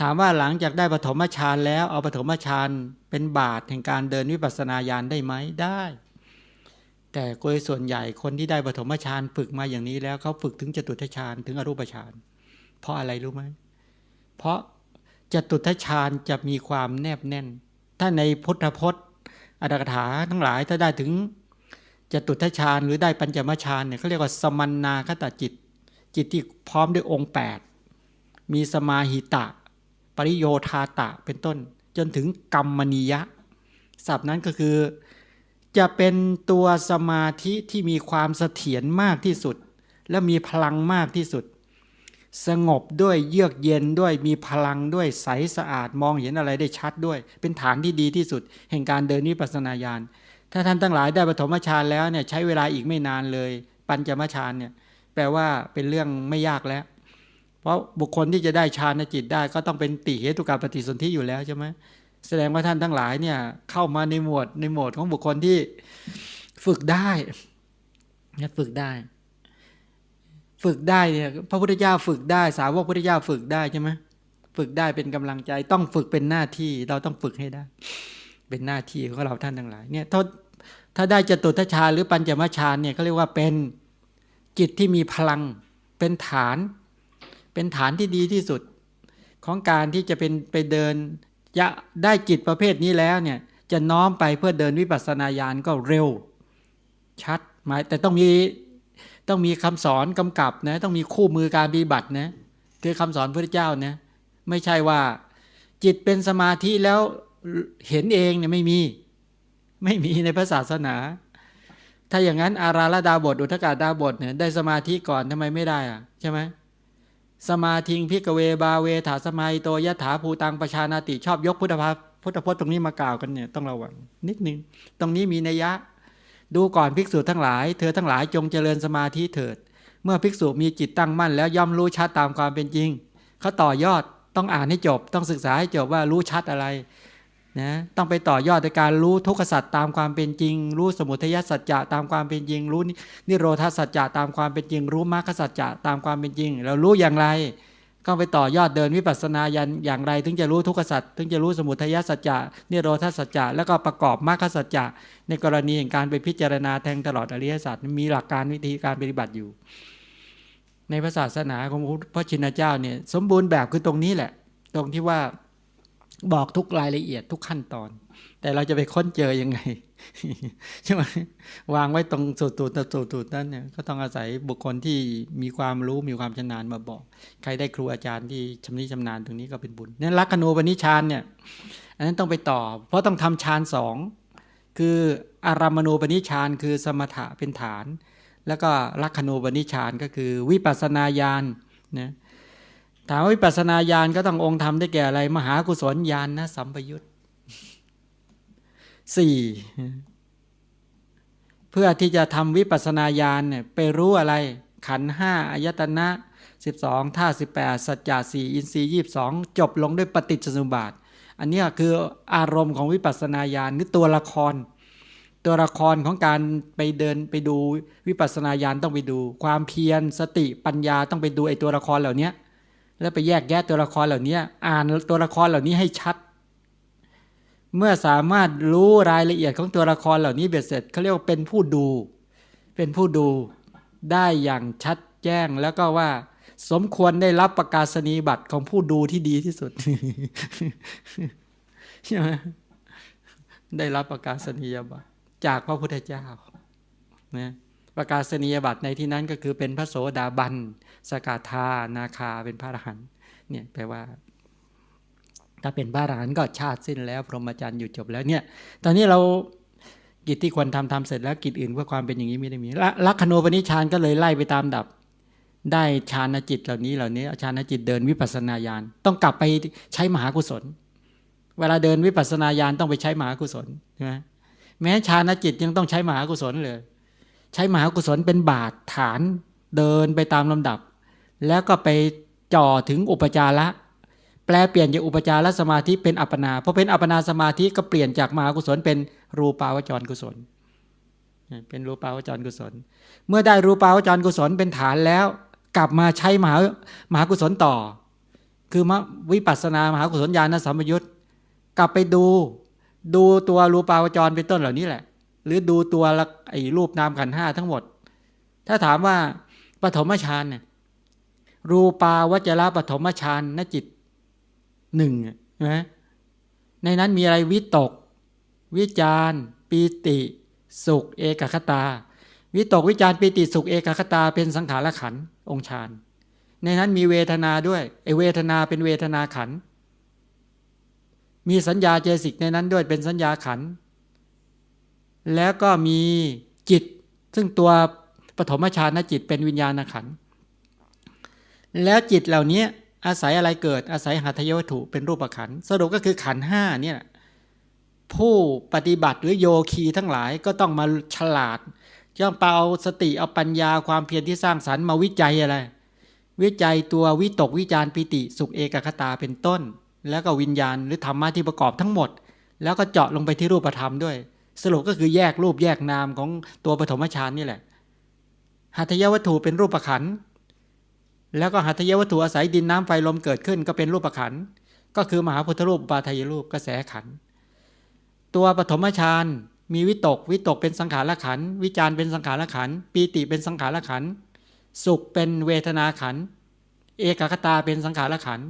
ถามว่าหลังจากได้ปฐมฌานแล้วเอาปฐมฌานเป็นบาตแห่งการเดินวิปัสสนาญาณได้ไหมได้ แต่โดยส่วนใหญ่คนที่ได้ปฐมฌานฝึกมาอย่างนี้แล้วเขาฝึกถึงจตุทฌานถึงอรูปฌานเพราะอะไรรู้ไหมเพราะจตุทฌานจะมีความแนบแน่น ถ้าในพุทธพจน์อัตถกถาทั้งหลายถ้าได้ถึงจตุทฌานหรือได้ปัญจมฌานเนี่ยเขาเรียกว่าสมัญนาคตจิต จิตที่พร้อมด้วยองค์ 8 มีสมาหิตะ ปริโยธาตะเป็นต้น จนถึงกรรมนิยะศัพท์นั้นก็คือ จะเป็นตัวสมาธิที่มีความเสถียรมากที่สุด และมีพลังมากที่สุด สงบด้วยเยือกเย็นด้วยมีพลังด้วยใสสะอาดมองเห็นอะไรได้ชัดด้วย เป็นฐานที่ดีที่สุด แห่งการเดินวิปัสสนาญาณถ้าท่านทั้งหลายได้ปฐมฌานแล้วเนี่ยใช้เวลาอีกไม่นานเลย ปัญจมฌานเนี่ยแปลว่าเป็นเรื่องไม่ยากแล้ว เพราะบุคคลที่จะได้ฌานจิตได้ ก็ต้องเป็นติเหตุการปฏิสนธิอยู่แล้วใช่ไหมแสดงว่าท่านทั้งหลายเนี่ยเข้ามาในหมวดในโหมดของบุคคลที่ฝึกได้เนี่ยฝึกได้ ฝึกได้เนี่ยพระพุทธเจ้าฝึกได้ สาวกพุทธเจ้าฝึกได้ใช่ไหมฝึกได้เป็นกำลังใจต้องฝึกเป็นหน้าที่เราต้องฝึกให้ได้ เป็นหน้าที่ของเราท่านทั้งหลายเนี่ยถ้าถ้าได้จตุทัชฌานหรือปัญจมฌานเนี่ยเขาเรียกว่าเป็นจิตที่มีพลังเป็นฐาน เป็นฐานที่ดีที่สุด ของการที่จะเป็นไปเดินจะได้จิตประเภทนี้แล้วเนี่ยจะน้อมไปเพื่อเดินวิปัสสนาญาณก็เร็ว ชัดหมายแต่ต้องมีต้องมีคำสอนกำกับนะต้องมีคู่มือการปฏิบัตินะคือคำสอนพระเจ้านะไม่ใช่ว่า จิตเป็นสมาธิแล้วเห็นเองเนี่ยไม่มี ไม่มีในพระศาสนา ถ้าอย่างนั้นอาราลดาบทอุทกาดาบทเนี่ยได้สมาธิก่อนทำไมไม่ได้อะใช่ไหม สมาธิงพิกเวบาเวถาสมัยโตยถาภูตังประชานาติชอบยกพุทธภาพุทธพจน์ตรงนี้มากล่าวกันเนี่ยต้องระวังนิดนึง ตรงนี้มีนัยยะ ดูก่อนภิกษุทั้งหลาย เธอทั้งหลายจงเจริญสมาธิเถิด เมื่อภิกษุมีจิตตั้งมั่น แล้วย่อมรู้ชัดตามความเป็นจริงเขาต่อยอดต้องอ่านให้จบ ต้องศึกษาให้จบว่ารู้ชัดอะไร นะต้องไปต่อยอดในการรู้ทุกขสัจตามความเป็นจริง รู้สมุทัยสัจจะตามความเป็นจริง รู้นิโรธาสัจจะตามความเป็นจริง รู้มรรคสัจจะตามความเป็นจริงแล้วรู้อย่างไร ก็ไปต่อยอดเดินวิปัสสนายันอย่างไร ถึงจะรู้ทุกขสัจถึงจะรู้สมุทัยสัจจะนิโรธาสัจจะแล้วก็ประกอบมรรคสัจจะในกรณีแห่งการไปพิจารณาแทงตลอดอริยสัจมีหลักการวิธีการปฏิบัติอยู่ ในพระศาสนาของพระชินเจ้าเนี่ยสมบูรณ์แบบคือตรงนี้แหละ ตรงที่ว่า บอกทุกรายละเอียดทุกขั้นตอน แต่เราจะไปค้นเจอยังไงใช่ไหมวางไว้ตรงสูตรตูดสูตรตูดนั้นเนี่ยก็ต้องอาศัยบุคคลที่มีความรู้มีความชำนาญมาบอก ใครได้ครูอาจารย์ที่ชำนิชำนาญตรงนี้ก็เป็นบุญนั่นลักขณูปนิชานเนี่ย อันนั้นต้องไปต่อ เพราะต้องทำฌานสองคืออารามณูปนิชานคือสมถะเป็นฐาน แล้วก็ลักขณูปนิชานก็คือวิปัสสนาญาณนะ ถามว่าวิปัสนาญาณก็ต้ององค์ธรรมได้แก่อะไร มหากุศลญาณนะสัมปยุตสี่เพื่อที่จะทำวิปัสนาญาณเนี่ยไปรู้อะไร ขันห้าอายตนะสิบสองท่าสิบแปดสัจจะสี่อินทรีย์ยี่สองจบลงด้วยปฏิจจสมุปบาท อันนี้คืออารมณ์ของวิปัสนาญาณนี่ตัวละคร ตัวละครของการไปเดินไปดูวิปัสสนาญาณต้องไปดู ความเพียรสติปัญญาต้องไปดูไอ้ตัวละครเหล่านี้ แล้วไปแยกแยะตัวละครเหล่านี้อ่านตัวละครเหล่านี้ให้ชัด เมื่อสามารถรู้รายละเอียดของตัวละครเหล่านี้เบ็ดเสร็จเขาเรียกว่าเป็นผู้ดู เป็นผู้ดูได้อย่างชัดแจ้งแล้วก็ว่า สมควรได้รับประกาศนียบัตรของผู้ดูที่ดีที่สุดใช่ไหมได้รับประกาศนียบัตรจากพระพุทธเจ้านะ ประกาศนียบัตรในที่นั้นก็คือเป็นพระโสดาบัน สกาธานาคาเป็นพระอรหันต์เนี่ยแปลว่า ถ้าเป็นพระอรหันต์ก็ชาติสิ้นแล้ว พรหมจรรย์อยู่จบแล้วเนี่ย ตอนนี้เรากิจที่ควรทำทำเสร็จแล้วกิจอื่นเพื่อความเป็นอย่างนี้ไม่ได้มีลักขณูปนิชานก็เลยไล่ไปตามดับ ได้ฌานจิตเหล่านี้เหล่านี้ฌานจิตเดินวิปัสสนาญาณต้องกลับไปใช้มหากุศล เวลาเดินวิปัสสนาญาณต้องไปใช้มหากุศลใช่ไหมแม้ฌานจิตยังต้องใช้มหากุศลเลย ใช้มหากุศลเป็นบาทฐานเดินไปตามลำดับ แล้วก็ไปจ่อถึงอุปจาระแปลเปลี่ยนจากอุปจารสมาธิเป็นอัปปนาเพอเป็นอัปปนาสมาธิก็เปลี่ยนจากมหากุศลเป็นรูปาวจรกุศล เป็นรูปาวจรกุศล เมื่อได้รูปาวจรกุศลเป็นฐานแล้ว กลับมาใช้มหามหากุศลต่อ คือมวิปัสสนามหากุศลญาณสัมปยุตกลับไปดูดูตัวรูปาวจรเป็นต้นเหล่านี้แหละ หรือดูตัวละไอ้รูปนามขันห้าทั้งหมด ถ้าถามว่าปฐมฌานเนี่ยรูปาวจระปฐมฌานนจิตหนึ่งนะในนั้นมีอะไรวิตก วิจารปีติ สุข เอกคตา วิตกวิจารปีติสุขเอกคตา เป็นสังขารขันองค์ฌานในนั้นมีเวทนาด้วยไอเวทนาเป็นเวทนาขันมีสัญญาเจสิกในนั้นด้วยเป็นสัญญาขัน แล้วก็มีจิต ซึ่งตัวปฐมฌานจิตเป็นวิญญาณขันธ์แล้วจิตเหล่านี้อาศัยอะไรเกิดอาศัยหัตถยวัตถุเป็นรูปขันธ์สรุปก็คือขันธ์ห้าเนี่ยผู้ปฏิบัติหรือโยคีทั้งหลายก็ต้องมาฉลาดจ้องเอาสติเอาปัญญาความเพียรที่สร้างสรรค์มาวิจัยอะไร วิจัยตัววิตกวิจารปิติสุขเอกคตาเป็นต้น แล้วก็วิญญาณหรือธรรมะที่ประกอบทั้งหมด แล้วก็เจาะลงไปที่รูปธรรมด้วย สรุปก็คือแยกรูปแยกนามของตัวปฐมฌานนี่แหละ หัตถยวัตถุเป็นรูปขันธ์แล้วก็หัตถยวัตถุอาศัยดินน้ำไฟลมเกิดขึ้น ก็เป็นรูปขันธ์ก็คือมหาพุทธรูปปาทายรูปกระแสขันธ์ตัวปฐมฌานมีวิตก วิตกเป็นสังขารขันธ์วิจารเป็นสังขารขันธ์ปีติเป็นสังขารขันธ์สุขเป็นเวทนาขันธ์เอกคตาเป็นสังขารขันธ์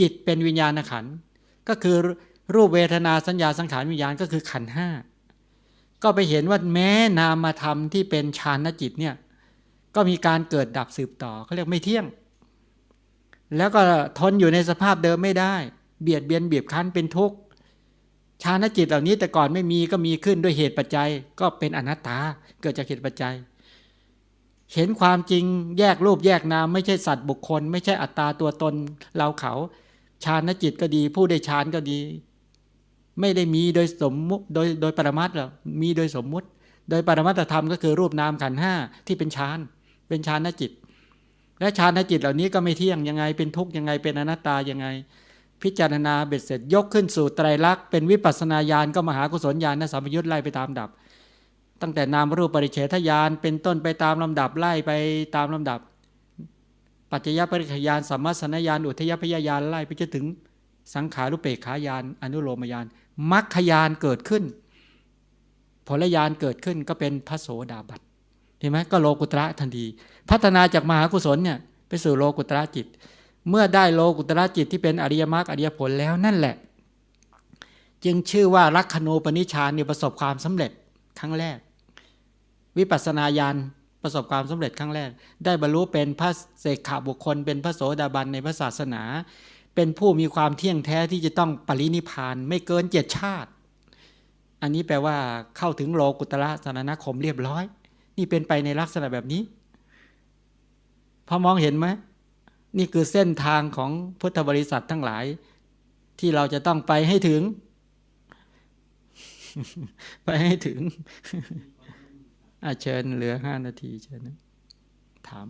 จิตเป็นวิญญาณขันธ์ก็คือรูปเวทนาสัญญาสังขารวิญญาณก็คือขันธ์ห้า ก็ไปเห็นว่าแม้นามธรรมที่เป็นฌานจิตเนี่ยก็มีการเกิดดับสืบต่อเขาเรียกไม่เที่ยง แล้วก็ทนอยู่ในสภาพเดิมไม่ได้ เบียดเบียนเบียบคั้นเป็นทุกข์ฌานจิตเหล่านี้แต่ก่อนไม่มีก็มีขึ้นด้วยเหตุปัจจัย ก็เป็นอนัตตาเกิดจากเหตุปัจจัย เห็นความจริงแยกรูปแยกนามไม่ใช่สัตว์บุคคล ไม่ใช่อัตตาตัวตนเราเขาฌานจิตก็ดี ผู้ได้ฌานก็ดี ไม่ได้มีโดยสมมุติโดยโดยปรมัตถ์หรอกมีโดยสมมุติ โดยปรมัตถธรรมก็คือรูปนามขันห้าที่เป็นฌานเป็นฌานจิต และฌานจิตเหล่านี้ก็ไม่เที่ยงยังไงเป็นทุกข์ยังไงเป็นอนัตตายังไง พิจารณาเบ็ดเสร็จยกขึ้นสู่ไตรลักษณ์เป็นวิปัสสนาญาณก็มหากุศลญาณนะสัมยุทธ์ไล่ไปตามดับ ตั้งแต่นามรูปปริเฉทญาณเป็นต้นไปตามลำดับไล่ไปตามลำดับ ปัจจยปริขยานสัมมาสนญาณอุทยพยญาณไล่ไปจนถึงสังขารุเปกขายานอนุโลมญาณ มัคคยานเกิดขึ้น ผลญาณเกิดขึ้นก็เป็นพระโสดาบันเห็นไหมก็โลกุตระทันที พัฒนาจากมหากุศลเนี่ยไปสู่โลกุตระจิต เมื่อได้โลกุตระจิตที่เป็นอริยมรรคอริยผลแล้วนั่นแหละ จึงชื่อว่าลักขณูปนิชานเนี่ยประสบความสำเร็จครั้งแรก วิปัสสนาญาณประสบความสำเร็จครั้งแรก ได้บรรลุเป็นพระเสกขาบุคคล เป็นพระโสดาบันในพระศาสนา เป็นผู้มีความเที่ยงแท้ที่จะต้องปรินิพานไม่เกินเจ็ดชาติ อันนี้แปลว่าเข้าถึงโลกุตระสารณคมเรียบร้อย นี่เป็นไปในลักษณะแบบนี้ พอมองเห็นไหมนี่คือเส้นทางของพุทธบริษัททั้งหลาย ที่เราจะต้องไปให้ถึง ไปให้ถึงอาเชิญเหลือห้านาทีเชิญนะถาม